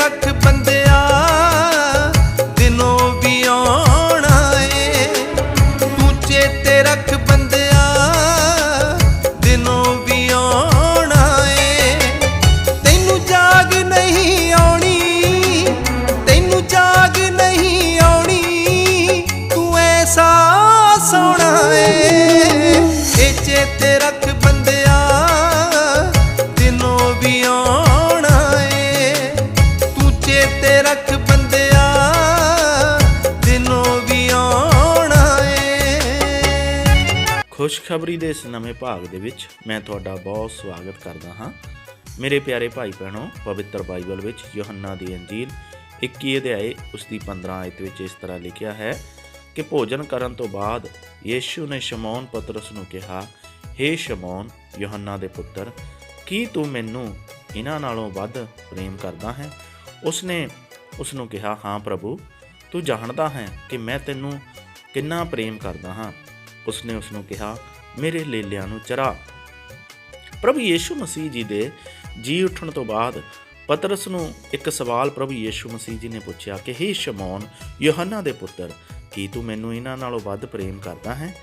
ਰੱਖ ਬੰਦਿਆ। ਖੁਸ਼ਖਬਰੀ ਦੇ ਇਸ ਨਵੇਂ ਭਾਗ ਦੇ ਵਿੱਚ ਮੈਂ ਤੁਹਾਡਾ ਬਹੁਤ ਸਵਾਗਤ ਕਰਦਾ ਹਾਂ। ਮੇਰੇ ਪਿਆਰੇ ਭਾਈ ਭੈਣੋ, ਪਵਿੱਤਰ ਬਾਈਬਲ ਵਿੱਚ ਯੋਹੰਨਾ ਦੀ ਅੰਜੀਲ 21 ਅਧਿਆਏ ਉਸ ਦੀ 15 ਆਇਤ ਵਿੱਚ ਇਸ ਤਰ੍ਹਾਂ ਲਿਖਿਆ ਹੈ ਕਿ ਭੋਜਨ ਕਰਨ ਤੋਂ ਬਾਅਦ ਯੀਸ਼ੂ ਨੇ ਸ਼ਮੌਨ ਪਤਰਸ ਨੂੰ ਕਿਹਾ, ਹੇ ਸ਼ਮੌਨ, ਯੋਹੰਨਾ ਦੇ ਪੁੱਤਰ, ਕੀ ਤੂੰ ਮੈਨੂੰ ਇਹਨਾਂ ਨਾਲੋਂ ਵੱਧ ਪ੍ਰੇਮ ਕਰਦਾ ਹੈ? ਉਸਨੇ ਉਸ ਨੂੰ ਕਿਹਾ, ਹਾਂ ਪ੍ਰਭੂ, ਤੂੰ ਜਾਣਦਾ ਹੈ ਕਿ ਮੈਂ ਤੈਨੂੰ ਕਿੰਨਾ ਪ੍ਰੇਮ ਕਰਦਾ ਹਾਂ। ਉਸਨੇ ਉਸ ਨੂੰ ਕਿਹਾ, ਮੇਰੇ ਲੇਲਿਆਂ ਨੂੰ ਚਰਾ। ਪ੍ਰਭੂ ਯੀਸ਼ੂ ਮਸੀਹ ਜੀ ਦੇ ਜੀ ਉੱਠਣ ਤੋਂ ਬਾਅਦ ਪਤਰਸ ਨੂੰ ਇੱਕ ਸਵਾਲ ਪ੍ਰਭੂ ਯੀਸ਼ੂ ਮਸੀਹ ਜੀ ਨੇ ਪੁੱਛਿਆ ਕਿ, ਹੇ ਸ਼ਮੌਨ ਯੋਹੰਨਾ ਦੇ ਪੁੱਤਰ, ਕੀ ਤੂੰ ਮੈਨੂੰ ਇਹਨਾਂ ਨਾਲੋਂ ਵੱਧ ਪ੍ਰੇਮ ਕਰਦਾ ਹੈ?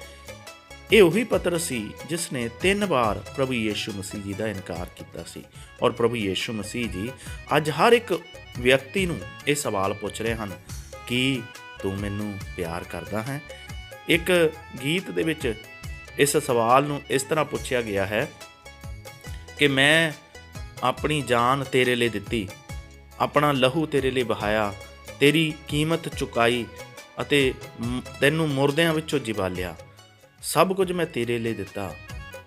ਇਹ ਉਹੀ ਪਤਰਸ ਸੀ ਜਿਸ ਨੇ ਤਿੰਨ ਵਾਰ ਪ੍ਰਭੂ ਯੀਸ਼ੂ ਮਸੀਹ ਜੀ ਦਾ ਇਨਕਾਰ ਕੀਤਾ ਸੀ। ਔਰ ਪ੍ਰਭੂ ਯੀਸ਼ੂ ਮਸੀਹ ਜੀ ਅੱਜ ਹਰ ਇੱਕ ਵਿਅਕਤੀ ਨੂੰ ਇਹ ਸਵਾਲ ਪੁੱਛ ਰਹੇ ਹਨ ਕਿ, ਤੂੰ ਮੈਨੂੰ ਪਿਆਰ ਕਰਦਾ ਹੈ? ਇੱਕ ਗੀਤ ਦੇ ਵਿੱਚ ਇਸ ਸਵਾਲ ਨੂੰ ਇਸ ਤਰ੍ਹਾਂ ਪੁੱਛਿਆ ਗਿਆ ਹੈ ਕਿ ਮੈਂ ਆਪਣੀ ਜਾਨ ਤੇਰੇ ਲਈ ਦਿੱਤੀ, ਆਪਣਾ ਲਹੂ ਤੇਰੇ ਲਈ ਬਹਾਇਆ ਤੇਰੀ ਕੀਮਤ ਚੁਕਾਈ ਅਤੇ ਤੈਨੂੰ ਮੁਰਦਿਆਂ ਵਿੱਚੋਂ ਜਿਵਾਲਿਆ। ਸਭ ਕੁਝ ਮੈਂ ਤੇਰੇ ਲਈ ਦਿੱਤਾ,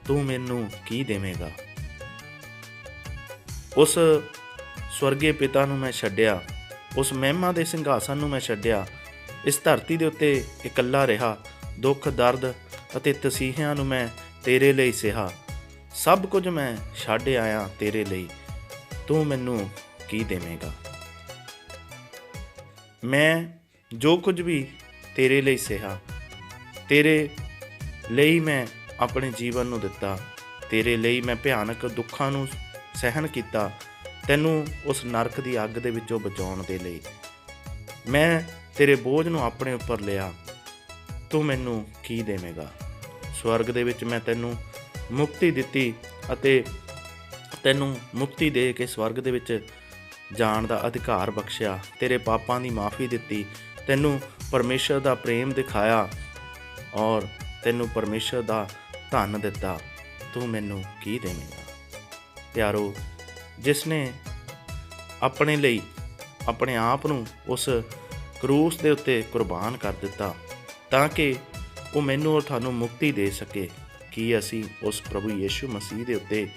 ਤੂੰ ਮੈਨੂੰ ਕੀ ਦੇਵੇਂਗਾ? ਉਸ ਸਵਰਗੀ ਪਿਤਾ ਨੂੰ ਮੈਂ ਛੱਡਿਆ, ਉਸ ਮਹਿਮਾ ਦੇ ਸਿੰਘਾਸਨ ਨੂੰ ਮੈਂ ਛੱਡਿਆ ਇਸ ਧਰਤੀ ਦੇ ਉੱਤੇ ਇਕੱਲਾ ਰਿਹਾ, ਦੁੱਖ, ਦਰਦ ਅਤੇ ਤਸੀਹਿਆਂ ਨੂੰ ਮੈਂ ਤੇਰੇ ਲਈ ਸਿਹਾ। ਸਭ ਕੁਝ ਮੈਂ ਛੱਡ ਆਇਆ ਤੇਰੇ ਲਈ। ਤੂੰ ਮੈਨੂੰ ਕੀ ਦੇਵੇਂਗਾ? ਮੈਂ ਜੋ ਕੁਝ ਵੀ ਤੇਰੇ ਲਈ ਸਹਾ, ਤੇਰੇ ਲਈ ਮੈਂ ਆਪਣੇ ਜੀਵਨ ਨੂੰ ਦਿੱਤਾ, ਤੇਰੇ ਲਈ ਮੈਂ ਭਿਆਨਕ ਦੁੱਖਾਂ ਨੂੰ ਸਹਿਣ ਕੀਤਾ, ਤੈਨੂੰ ਉਸ ਨਰਕ ਦੀ ਅੱਗ ਦੇ ਵਿੱਚੋਂ ਬਚਾਉਣ ਦੇ ਲਈ। ਮੈਂ ਤੇਰੇ ਬੋਝ ਨੂੰ ਆਪਣੇ ਉੱਪਰ ਲਿਆ, ਤੂੰ ਮੈਨੂੰ ਕੀ ਦੇਵੇਂਗਾ? ਸਵਰਗ ਦੇ ਵਿੱਚ ਮੈਂ ਤੈਨੂੰ ਮੁਕਤੀ ਦਿੱਤੀ ਅਤੇ ਤੈਨੂੰ ਮੁਕਤੀ ਦੇ ਕੇ ਸਵਰਗ ਦੇ ਵਿੱਚ ਜਾਣ ਦਾ ਅਧਿਕਾਰ ਬਖਸ਼ਿਆ, ਤੇਰੇ ਪਾਪਾਂ ਦੀ ਮਾਫੀ ਦਿੱਤੀ, ਤੈਨੂੰ ਪਰਮੇਸ਼ਰ ਦਾ ਪ੍ਰੇਮ ਦਿਖਾਇਆ ਔਰ ਤੈਨੂੰ ਪਰਮੇਸ਼ਰ ਦਾ ਧੰਨ ਦਿੱਤਾ। ਤੂੰ ਮੈਨੂੰ ਕੀ ਦੇਵੇਂਗਾ? ਪਿਆਰੋ, ਜਿਸ ਨੇ ਆਪਣੇ ਲਈ ਆਪਣੇ ਆਪ ਨੂੰ ਉਸ ਕਰੂਸ ਦੇ ਉੱਤੇ ਕੁਰਬਾਨ ਕਰ ਦਿੱਤਾ, ਤਾਂ ਕਿ ਉਹ ਮੈਨੂੰ ਔਰ ਤੁਹਾਨੂੰ ਮੁਕਤੀ ਦੇ ਸਕੇ, ਕੀ ਅਸੀਂ ਉਸ ਪ੍ਰਭੂ ਯੀਸ਼ੂ ਮਸੀਹ ਦੇ ਉੱਤੇ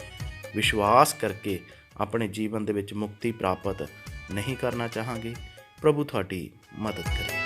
ਵਿਸ਼ਵਾਸ ਕਰਕੇ ਆਪਣੇ ਜੀਵਨ ਦੇ ਵਿੱਚ ਮੁਕਤੀ ਪ੍ਰਾਪਤ ਨਹੀਂ ਕਰਨਾ ਚਾਹਾਂਗੇ। ਪ੍ਰਭੂ ਤੁਹਾਡੀ ਮਦਦ ਕਰੇ।